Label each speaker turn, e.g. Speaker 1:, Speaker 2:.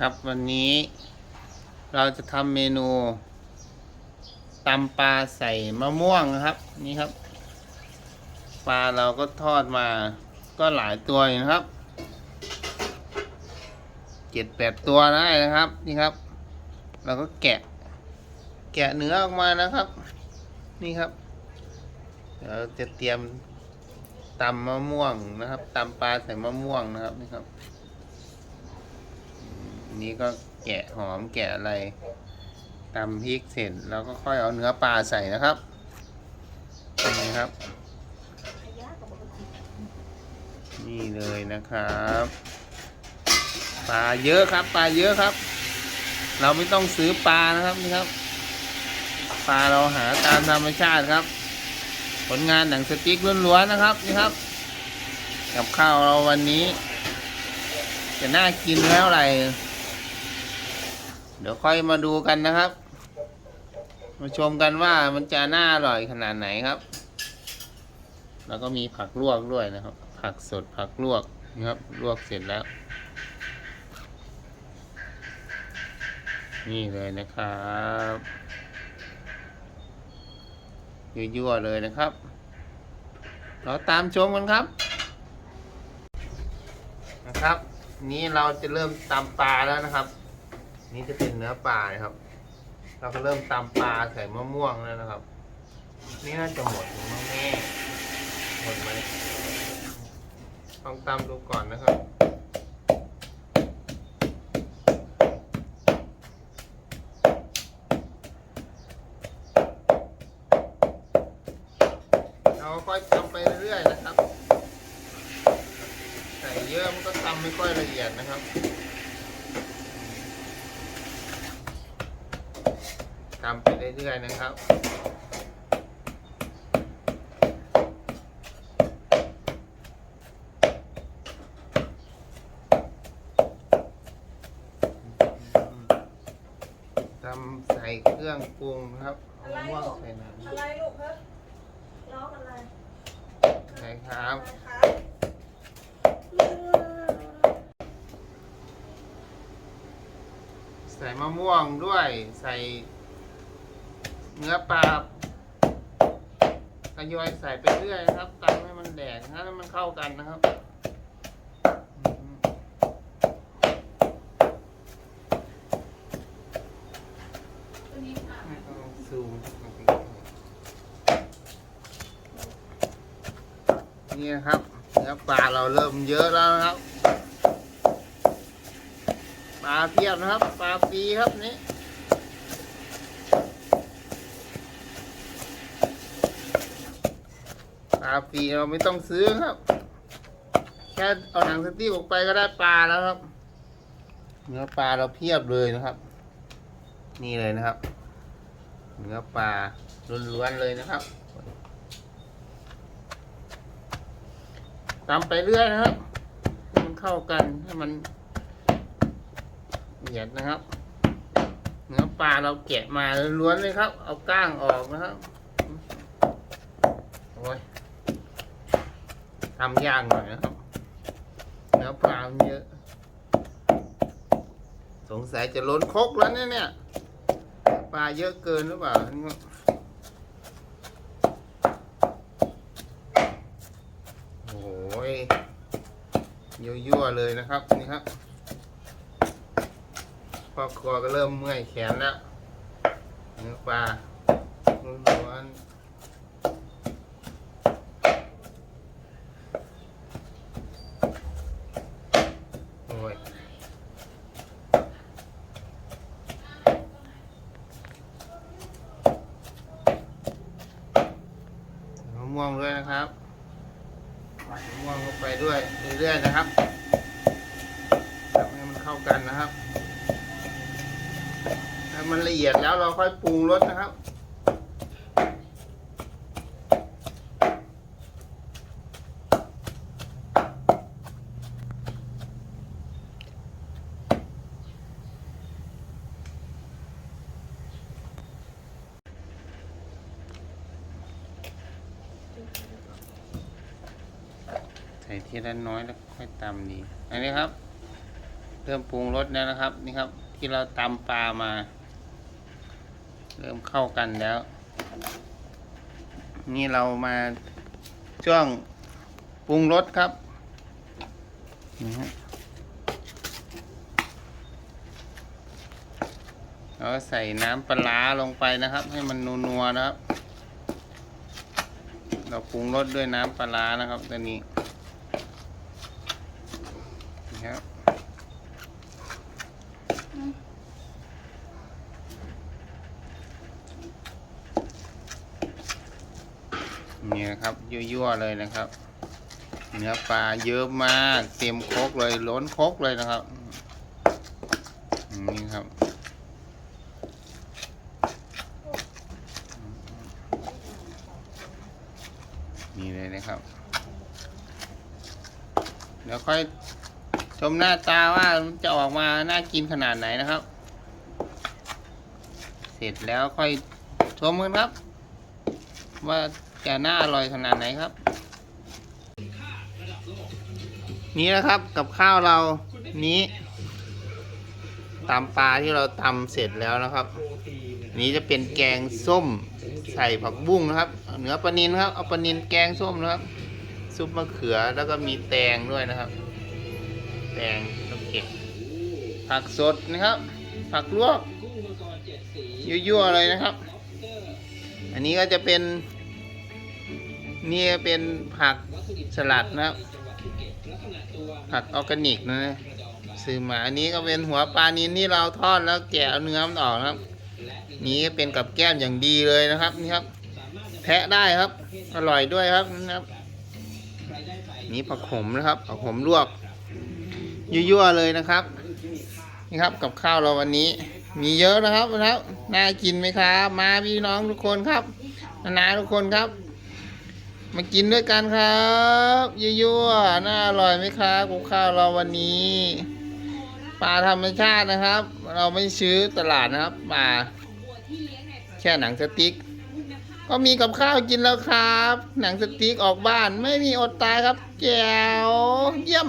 Speaker 1: ครับวันนี้เราจะทำเมนูตำปลาใส่มะม่วงนะครับ นี่ครับ ปลาเราก็ทอดมาก็หลายตัวนะครับเจ็ดแปดตัวได้นะครับนี่ครับ เราก็แกะ แกะเนื้อออกมานะครับ นี่ครับเดี๋ยวจะเตรียมตำมะม่วงนะครับตำปลาใส่มะม่วงนะครับนี่ครับ นี้ก็แกะหอมแกะอะไรตำพริกเสร็จแล้วก็ค่อยเอาเนื้อปลาใส่นะครับนี่ครับ นี่เลยนะครับ ปลาเยอะครับ ปลาเยอะครับ เราไม่ต้องซื้อปลานะครับนี่ครับ ปลาเราหาตามธรรมชาติครับ ผลงานหนังสติ๊กล้วนๆนะครับนี่ครับ กับข้าวเราวันนี้ จะน่ากินแล้วอะไร เดี๋ยวค่อยมาดูกันนะครับ มาชมกันว่ามันจะน่าอร่อยขนาดไหนครับ แล้วก็มีผักลวกด้วยนะครับ ผักสดผักลวกนะครับ ลวกเสร็จแล้ว นี่เลยนะครับยั่วๆเลยนะครับ เราตามชมกันครับนะครับ นี้เราจะเริ่มตำปลาแล้วนะครับ นี่จะเป็นเนื้อปลานะครับ เราก็เริ่มตำปลาใส่มะม่วงแล้วนะครับ นี่น่าจะหมดมั้งแม่หมดไหมลองตำดูก่อนนะครับเราค่อยทำไปเรื่อยๆนะครับ ใส่เยอะมันก็ทำไม่ค่อยละเอียดนะครับ ทำไปเรื่อยๆนะครับทำใส่เครื่องปรุงนะครับเอามะม่วงใส่น้
Speaker 2: อะไรลูกครับร้องอะไรำ
Speaker 1: ใส่ครับ
Speaker 2: อะไรคะ
Speaker 1: ใส่มะม่วงด้วยใส่ เนื้อปลาทยอยใส่ไปเรื่อยนะครับตำให้มันแดกนะให้มันเข้ากันนะครับ
Speaker 2: นี่ค
Speaker 1: รับเนื้อปลาเราเริ่มเยอะแล้วนะครับ ปลาเพียบนะครับ ปลาฟรีครับนี่ ปลา ฟรีเราไม่ต้องซื้อครับ แค่เอาหนังสติ๊กออกไปก็ได้ปลาแล้วครับเนื้อปลาเราเพียบเลยนะครับ นี่เลยนะครับ เนื้อปลาล้วนๆเลยนะครับตำไปเรื่อยนะครับให้มันเข้ากันให้มันเหยียดนะครับ เนื้อปลาเราแกะมาล้วนเลยครับ เอาก้างออกนะครับ โอ้ยำยากหน่อยนะครับเนื้อปลาเยอะ สงสัยจะล้นคกแล้วเนี่ยเนี่ยปลาเยอะเกินหรือเปล่าโอ้ยยั่วๆเลยนะครับนี่ครับพ่อครัวก็เริ่มเมื่อยแขนแล้วเนื้อปลาล้วนๆโอ้ย มะม่วงด้วยนะครับ ม่วงลงไปด้วยเรื่อยๆนะครับทำให้มันเข้ากันนะครับถ้ามันละเอียดแล้วเราค่อยปรุงรสนะครับ ส่ทีละน้อยแล้วค่อยตำดีอันนี้ครับ เริ่มปรุงรสแล้วนะครับ นี่ครับ ที่เราตำปลามา เริ่มเข้ากันแล้ว นี่เรามาช่วงปรุงรสครับนี่ฮะเราใส่น้ำปลาลงไปนะครับ ให้มันนัวๆนะครับ เราปรุงรสด้วยน้ำปลาร้านะครับตัวนี้ นี่ครับนี่นะครับยั่วๆเลยนะครับ เนื้อปลาเยอะมากเต็มคกเลยล้นคกเลยนะครับนี่ครับนี่เลยนะครับ เดี๋ยวค่อย ชมหน้าตาว่ามันจะออกมาน่ากินขนาดไหนนะครับ เสร็จแล้วค่อยชมกันครับ ว่าจะน่าอร่อยขนาดไหนครับ นี่นะครับกับข้าวเรานี้ตำปลาที่เราตำเสร็จแล้วนะครับ นี้จะเป็นแกงส้มใส่ผักบุ้งนะครับเอาเนื้อปลานินครับเอาปลานินแกงส้มนะครับ ซุปมะเขือแล้วก็มีแตงด้วยนะครับ แตงต้องเก็บผักสดนะครับ ผักลวกยั่วๆเลยนะครับ อันนี้ก็จะเป็นนี่เป็นผักสลัดนะครับ ผักออร์แกนิกนะซื้อมาอันนี้ก็เป็นหัวปลานินที่เราทอดแล้วแกะเอาเนื้อมันออกนะครับ นี้เป็นกับแก้มอย่างดีเลยนะครับนี่ครับแทะได้ครับ อร่อยด้วยครับนะครับ นี่ผักขมนะครับผักขมลวก ยั่วๆเลยนะครับ นี่ครับกับข้าวเราวันนี้ มีเยอะนะครับนะครับน่ากินไหมครับ มาพี่น้องทุกคนครับนาๆทุกคนครับ มากินด้วยกันครับยั่วๆน่าอร่อยไหมครับกับข้าวเราวันนี้ปลาธรรมชาตินะครับ เราไม่ซื้อตลาดนะครับปลาแค่หนังสติ๊กก็มีกับข้าวกินแล้วครับ หนังสติ๊กออกบ้านไม่มีอดตายครับ แจ๋วเยี่ยม